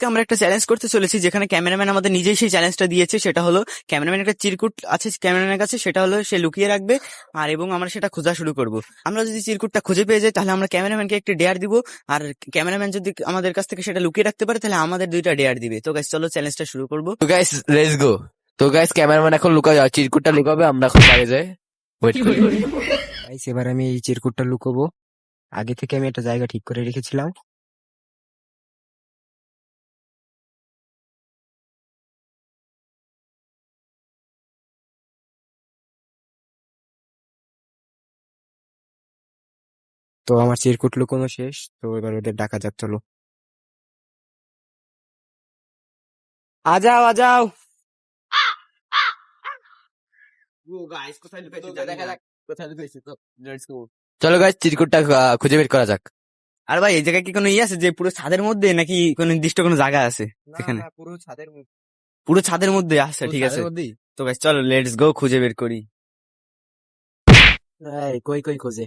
আজকে আমরা একটা চ্যালেঞ্জ করতে চলেছি যেখানে ক্যামেরাম্যান আমাদের নিজেই সেই চ্যালেঞ্জটা দিয়েছে সেটা হলো ক্যামেরাম্যান একটা চিরকুট আছে ক্যামেরাম্যানের কাছে সেটা হলো সে লুকিয়ে রাখবে আর এবং আমরা সেটা খোঁজা শুরু করব। আমরা যদি চিরকুটটা খুঁজে পেয়ে যাই তাহলে আমরা ক্যামেরাম্যানকে একটি ডেয়ার দিব আর ক্যামেরাম্যান যদি আমাদের কাছ থেকে সেটা লুকিয়ে রাখতে পারে তাহলে আমাদের দুইটা ডেয়ার দিবে। তো গাইস চলো চ্যালেঞ্জটা শুরু করব। তো গাইস লেটস গো তো গাইস ক্যামেরাম্যান এখন লুকা যাও চিরকুটটা লুকাবে আমরা এখন বাইরে যাই। ওয়েট করি। গাইস এবার আমি এই চিরকুটটা লুকোবো। আগে থেকে আমি একটা জায়গা ঠিক করে রেখেছিলাম। তো আমার চিরকুট লুকোনো শেষ তো এবার ওদের ডাকা যাক চলো। আজাও আজাও চলো গাইস চিরকুটটা আহ, খুঁজে বের করা যাক। আর ভাই এই জায়গায় কি কোনো ইয়ে আছে যে পুরো ছাদের মধ্যে নাকি কোনো নির্দিষ্ট কোনো জায়গা আছে এখানে? পুরো ছাদের পুরো ছাদের মধ্যে আছে ঠিক আছে। তো গাইস চলো লেটস গো খুঁজে বের করি। কই কই খোঁজে।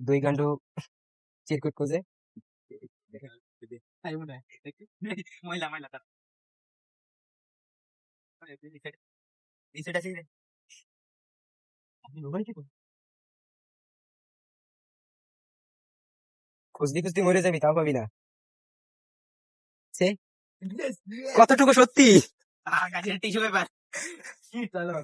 দুই গান্ডু চিরকুট খোঁজে ময়লা ময়লা তার। খুঁজতে খুঁজতে মরে যাবি তাও পাবি না। কতটুকু সত্যি? গাছের টিস্যু পেপার চলো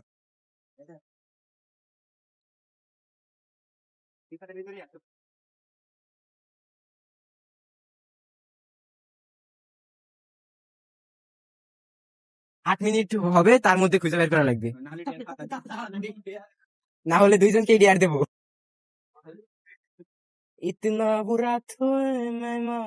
আট মিনিট হবে তার মধ্যে খুঁজে বের করা লাগবে। না হলে দুইজনকে ডিয়ার দেবো। ইতনা বুরা থো मैं माँ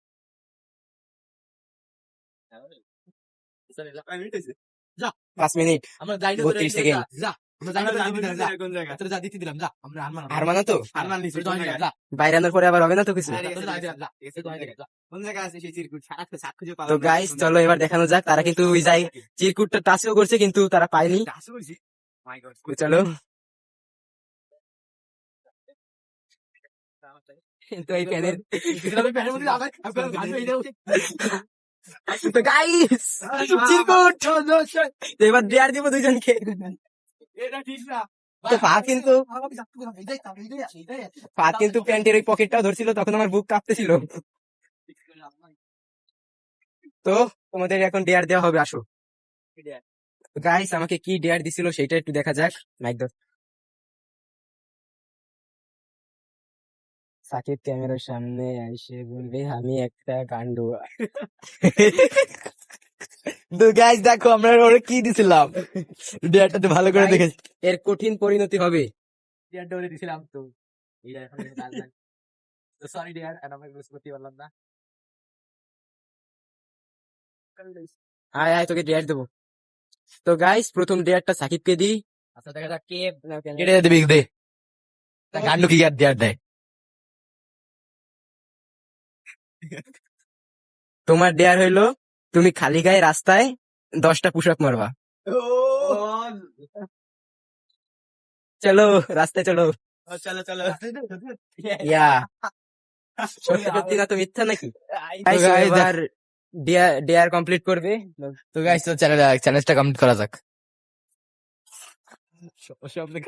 পাঁচ মিনিট বত্রিশ সেকেন্ড হার মানা তো বাইরে আনার পরে আবার হবে না তো কিছু তো গাইস চলো এবার দেখানো যাক তারা কিন্তু ওই যাই চিরকুটটা টাচও করছে কিন্তু তারা পায়নি চলো তো এই প্যানের তো গাইস চিরকুট! এবার দিব দুইজনকে কিন্তু পা কিন্তু প্যান্টের ওই পকেটটাও ধরছিল তখন আমার বুক কাঁপতেছিল। তো তোমাদের এখন ডেয়ার দেওয়া হবে আসো। গাইস আমাকে কি ডেয়ার দিছিল সেটা একটু দেখা যাক। মাইক সাকিব ক্যামেরার সামনে এসে বলবে আমি একটা গান্ডু। তো গাইস দেখো আমরা ওরা কি দিছিলাম? ডেয়ারটাতে ভালো করে দেখে এর কঠিন পরিণতি হবে। সরি ডিয়ার আমি বুঝ করতে পারলাম না। আয় আয় তোকে ডেয়ার দেবো। তো গাইস প্রথম ডেয়ারটা সাকিবকে দিই। আচ্ছা দেখা যাক কে কেটে দিবি দে। গান্ডু কি আর দেয়ার দেয়। তোমার ডেয়ার হইল তুমি খালি গায়ে রাস্তায় দশটা আপ মারবা। চলো রাস্তায় চলো। চলো চলো। ইয়া। সত্যি সত্যি না তো মিথ্যা নাকি? এবার। ডিয়ার ডিয়ার কমপ্লিট করবে তো গাইস তো চ্যানেল চ্যালেঞ্জটা কমপ্লিট করা যাক।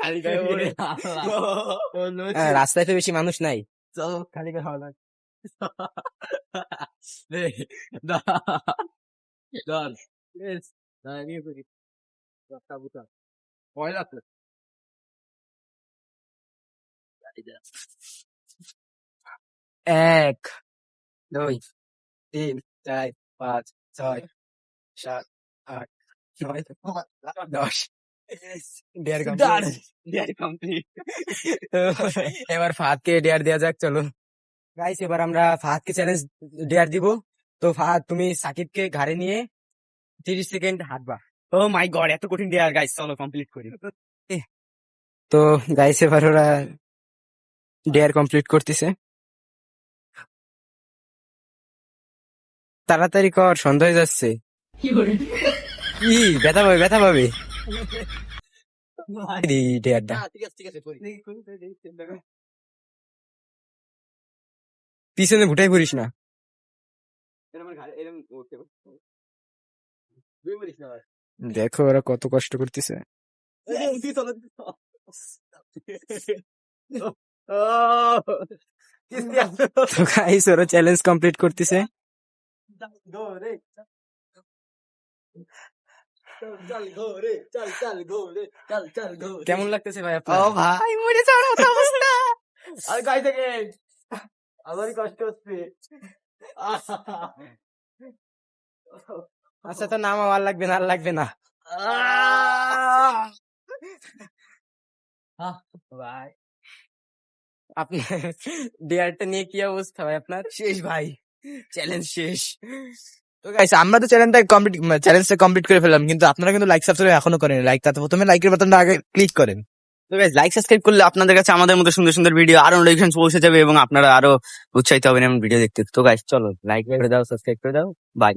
খালি হ্যাঁ, রাস্তায় তো বেশি মানুষ নাই। চলো খালি গায়ে এক দুই তিন চার পাঁচ ছয় সাত আট নয় দশ ডিয়ার কমপ্লিট এবার ফাহাদকে ডেয়ার দেওয়া যাক চলো গাইস এবার আমরা ফাহাদকে চ্যালেঞ্জ ডেয়ার দিব। তো ফাহাদ তুমি সাকিবকে ঘাড়ে নিয়ে তিরিশ সেকেন্ড হাঁটবা। ও মাই গড এত কঠিন ডেয়ার গাইস চলো কমপ্লিট করি। তো গাইস এবার ওরা ডেয়ার কমপ্লিট করতেছে। তাড়াতাড়ি কর সন্ধ্যা হয়ে যাচ্ছে। কি ব্যথা পাবে ব্যথা পাবে। ডেয়ারটা ঠিক আছে ঠিক আছে পিছনে ভুটাই পড়িস না। দেখো ওরা কত কষ্ট করতেছে। তো গাইস ওরা চ্যালেঞ্জ কমপ্লিট করতেছে। কেমন লাগতেছে ভাই আপনার? ও ভাই মরে যাওয়ার মতো অবস্থা। আর গাই থেকে আমারই কষ্ট হচ্ছে। আচ্ছা তো নাম আর লাগবে না আর লাগবে না। ভাই। আপনার ডিয়ারটা নিয়ে কি অবস্থা ভাই আপনার? শেষ ভাই চ্যালেঞ্জ শেষ। তো গাইস আমরা তো চ্যানেলটা কমপ্লিট চ্যালেঞ্জটা কমপ্লিট করে ফেললাম কিন্তু আপনারা কিন্তু লাইক সাবস্ক্রাইব এখনও করেন লাইক তাতে প্রথমে লাইকের বাটনটা আগে ক্লিক করেন। তো গাইজ লাইক সাবস্ক্রাইব করলে আপনাদের কাছে আমাদের মতো সুন্দর সুন্দর ভিডিও আরও নোটিফিকেশন পৌঁছে যাবে এবং আপনারা আরও উৎসাহিত হবেন এমন ভিডিও দেখতে। তো গাইস চলো লাইক করে দাও সাবস্ক্রাইব করে দাও বাই